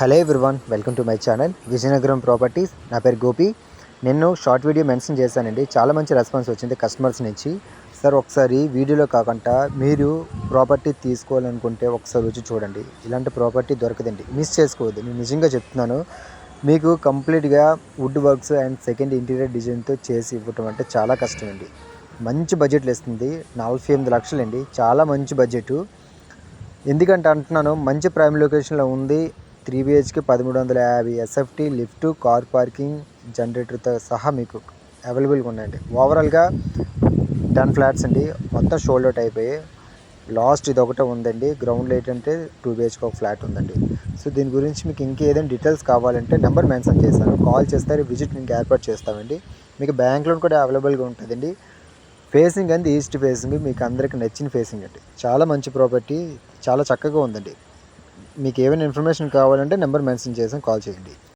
Hello everyone welcome to my channel Vizianagaram properties. నా పేరు గోపి. నేను షార్ట్ వీడియో మెన్షన్ చేశానండి. చాలా మంచి రెస్పాన్స్ వచ్చింది కస్టమర్స్ నుంచి. సార్ ఒకసారి వీడియోలో కాకుండా మీరు ప్రాపర్టీ తీసుకోవాలనుకుంటే ఒకసారి వచ్చి చూడండి. ఇలాంటి ప్రాపర్టీ దొరకదండి. మిస్ చేసుకోవద్దు. నేను నిజంగా చెప్తున్నాను. మీకు కంప్లీట్గా wood works and second interior డిజైన్తో చేసి ఇవ్వటం అంటే చాలా కష్టం అండి మంచి బడ్జెట్లు ఇస్తుంది నలభై ఎనిమిది లక్షలు అండి చాలా మంచి బడ్జెట్. ఎందుకంటే అంటున్నాను మంచి ప్రైమ్ లొకేషన్లో ఉంది. త్రీ బిహెచ్కి పదమూడు వందల యాభై ఎస్ఎఫ్టీ లిఫ్ట్ కార్ పార్కింగ్ జనరేటర్తో సహా మీకు అవైలబుల్గా ఉన్నాయండి ఓవరాల్గా టెన్ ఫ్లాట్స్ అండి. మొత్తం షోల్డ్ అవుట్ అయిపోయి లాస్ట్ ఇది ఒకటే ఉందండి. గ్రౌండ్ లైట్ అంటే టూ బిహెచ్కి ఒక ఫ్లాట్ ఉందండి. సో దీని గురించి మీకు ఇంకేదైనా డీటెయిల్స్ కావాలంటే నెంబర్ మెన్షన్ చేశాను. కాల్ చేస్తే విజిట్ మీకు ఏర్పాటు చేస్తామండి. మీకు బ్యాంక్ లోన్ కూడా అవైలబుల్గా ఉంటుందండి. ఫేసింగ్ అంది ఈస్ట్ ఫేసింగ్ మీకు అందరికి నచ్చిన ఫేసింగ్ అండి. చాలా మంచి ప్రాపర్టీ చాలా చక్కగా ఉందండి. మీకు ఏమైనా ఇన్ఫర్మేషన్ కావాలంటే నెంబర్ మెన్షన్ చేసాం కాల్ చేయండి.